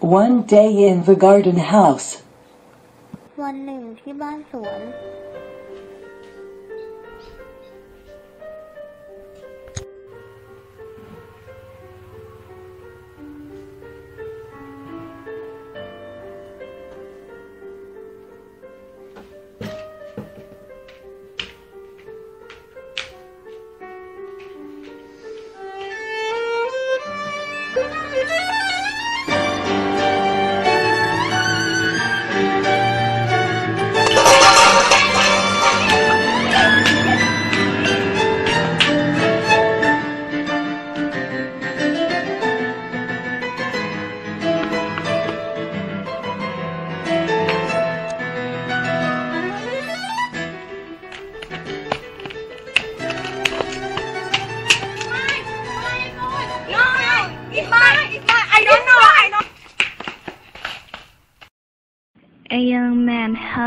One day in the garden house. วันหนึ่งที่บ้านสวน A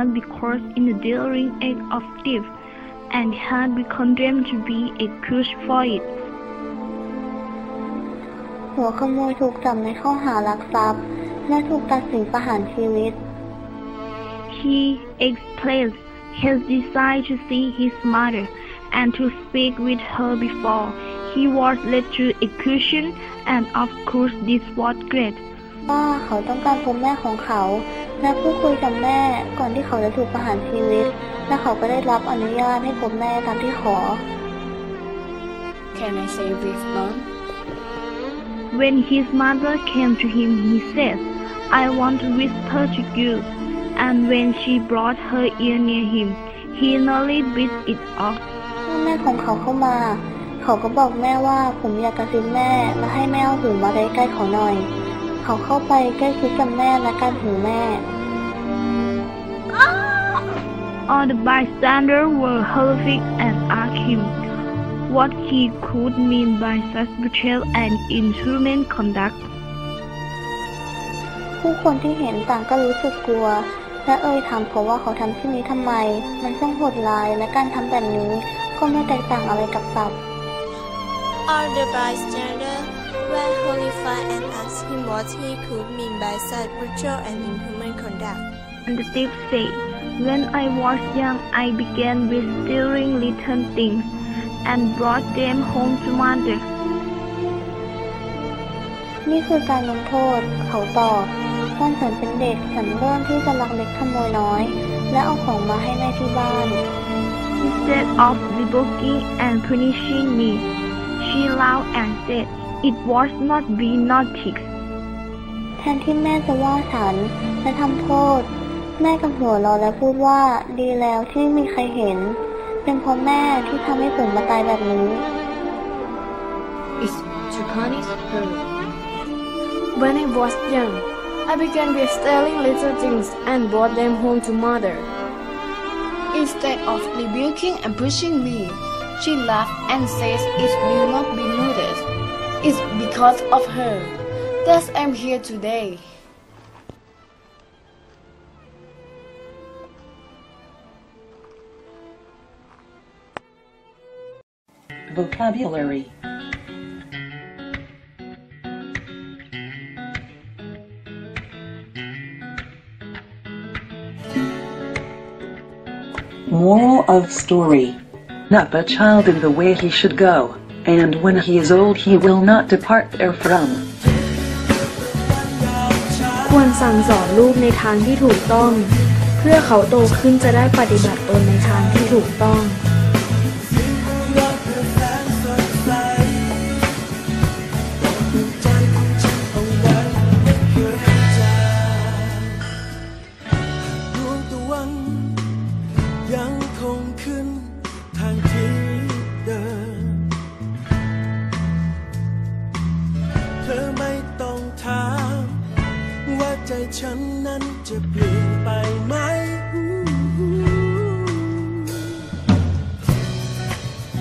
had been caught in the daring act of theft and had been condemned to be accused for it. หัวขโมยถูกจับในข้อหารักทรัพย์ และถูกตัดสินประหารชีวิต He expressed his desire to see his mother and to speak with her before he was led to execution, and of course this was great. ว่าเขาต้องการพบแม่ของเขาและพูดคุยกับแม่ก่อนที่เขาจะถูกประหารชีวิต และเขาก็ได้รับอนุญาตให้พบแม่ตามที่ขอ Can I say this none? When his mother came to him, he said, I want to whisper to you. And when she brought her ear near him, he nearly bit it off. เมื่อแม่ของเขาเข้ามา เขาก็บอกแม่ว่าผมอยากกระซิบแม่และให้แม่เอาหูมาใกล้ๆเขาหน่อย เขาเข้าไปใกล้ชิดกับแม่และกันหูแม่ All the bystanders were horrific and asked him what he could mean by such brutal and inhuman conduct. ผู้คนที่เห็นต่างก็รู้สึกกลัว และเอ่ยถามเขาว่าเขาทำเช่นนี้ทำไม มันช่างโหดร้ายและการทำแบบนี้ก็ไม่แตกต่างอะไรกับสัตว์ All the bystanders were horrified and asked him what he could mean by such brutal and inhuman conduct. And the thief said, When I was young, I began with stealing little things and brought them home to mother. นี่คือการลงโทษ เขาตอบตอนฉันเป็นเด็กฉันเริ่มที่จะลักเล็กขโมยน้อย และเอาของมาให้แม่ที่บ้าน Instead of rebuking and punishing me, she laughed and said, It was not be naughty. แทนที่แม่จะว่าฉันและทำโทษ แม่กับหัวเราะและพูดว่าดีแล้วที่ไม่มีใครเห็น เป็นเพราะแม่ที่ทำให้ผมมาตายแบบนี้ Is to punish her. When I was young, I began with stealing little things and brought them home to mother. Instead of rebuking and pushing me, she laughed and says it will not be noticed. It's because of her. That I'm here today. Vocabulary. Moral of story. Up a child in the way he should go, and when he is old he will not depart therefrom. ควรสั่งสอนลูกในทางที่ถูกต้อง เพื่อเขาโตขึ้นจะได้ปฏิบัติตนในทางที่ถูกต้อง จะเปลี่ยนไปไหม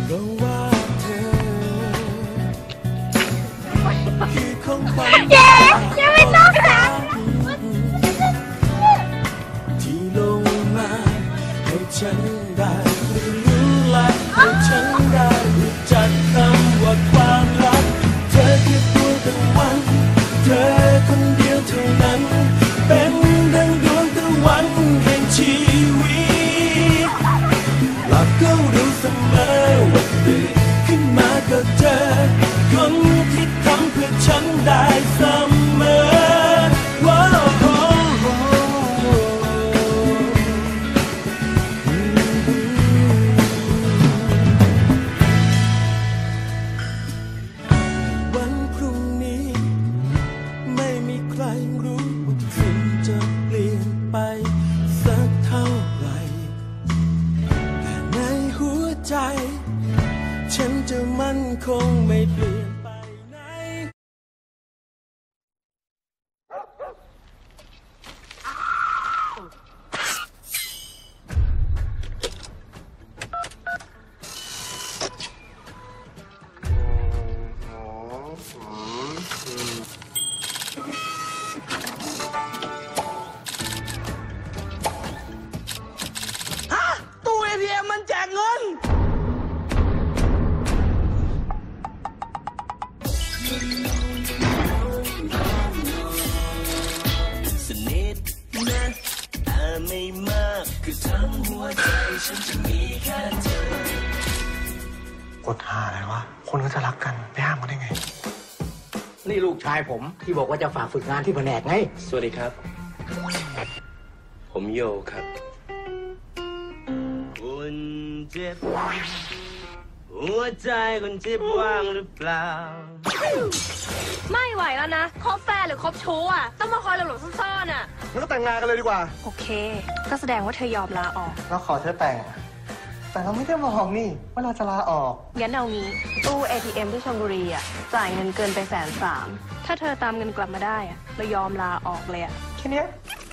เพราะว่าเธอคือของข้าม ใจ ฉันจะมั่นคงไม่เปลี่ยน ฉันจะมีแค่เธอกดหาอะไรวะ คนก็จะรักกันไปห้ามกันได้ไง นี่ลูกชายผมที่บอกว่าจะฝากฝึกงานที่แผนกไง สวัสดีครับ ผมโยครับคุณเจ็บหัวใจคุณเจ็บว่างหรือเปล่า ไม่ไหวแล้วนะ คบแฟนหรือคบชู้อะ ต้องมาคอยหลบๆซ่อนๆอะ งั้นก็แต่งงานกันเลยดีกว่า โอเค ก็แสดงว่าเธอยอมลาออก เราขอเธอแต่ง แต่เราไม่ได้บอกนี่ว่าเราจะลาออก งั้นเอางี้ ตู้ ATM ที่ชลบุรีอะ จ่ายเงินเกินไปแสนสาม ถ้าเธอตามเงินกลับมาได้อะเรายอมลาออกเลยอะ แค่เนี้ย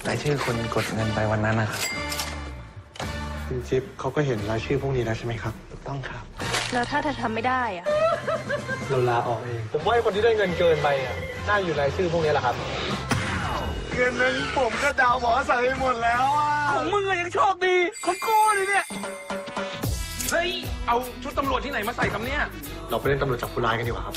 รายชื่อคนกดเงินไปวันนั้นนะครับคุณจิ๊บเขาก็เห็นรายชื่อพวกนี้แล้วใช่ไหมครับถูกต้องครับ แล้วถ้าเธอทำไม่ได้อะ เราลาออกเอง ผมว่าไอ้คนที่ได้เงินเกินไปอะน่าอยู่รายชื่อพวกนี้แหละครับ เงินนั้นผมก็ดาวหมอใส่ไปหมดแล้วอะของมึงอะยังโชคดีของกูเลยเนี่ย เฮ้ย เอาชุดตำรวจที่ไหนมาใส่กับเนี่ยเราไปเล่นตำรวจจับผู้ร้ายกันดีกว่าครับ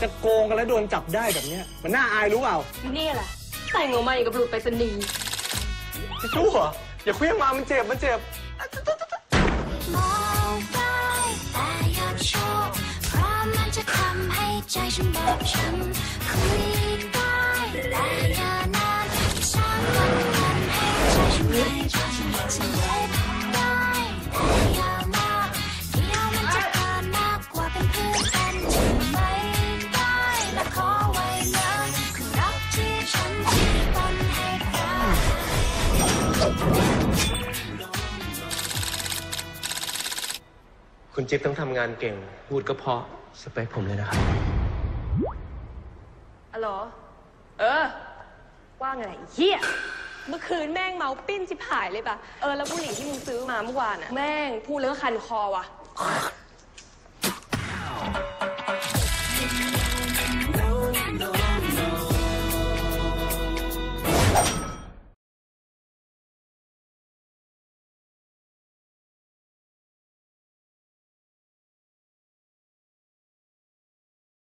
จะโกงกันแล้วโดนจับได้แบบเนี้ย มันน่าอายรู้เปล่านี่แหละแต่งออกมาอย่างกับหลุดไปสนีย์จะชั่วอย่าเคลื่อนมามันเจ็บมันเจ็บ ใจฉันบอบช้ำคุยได้แต่อย่านานสร้างวันวันให้ใจฉันไม่ใจฉันเร็จได้แต่อย่ามากเดี๋ยวมันจะเกินมากกว่าเป็นเพื่อนกันจะไม่ได้และขอไว้เลยคือรักที่ฉันที่ตนให้ได้คุณจิ๊บต้องทำงานเก่ง พูดก็เพราะสเปคผมเลยนะครับ อ๋อเหรอ เออ ว่าไงเฮียเมื่อคืนแม่งเมาปิ้นจิบหายเลยป่ะ เออ แล้วบุหรี่ที่มึงซื้อมาเมื่อวานอะแม่งพูดแล้วก็คันคอว่ะ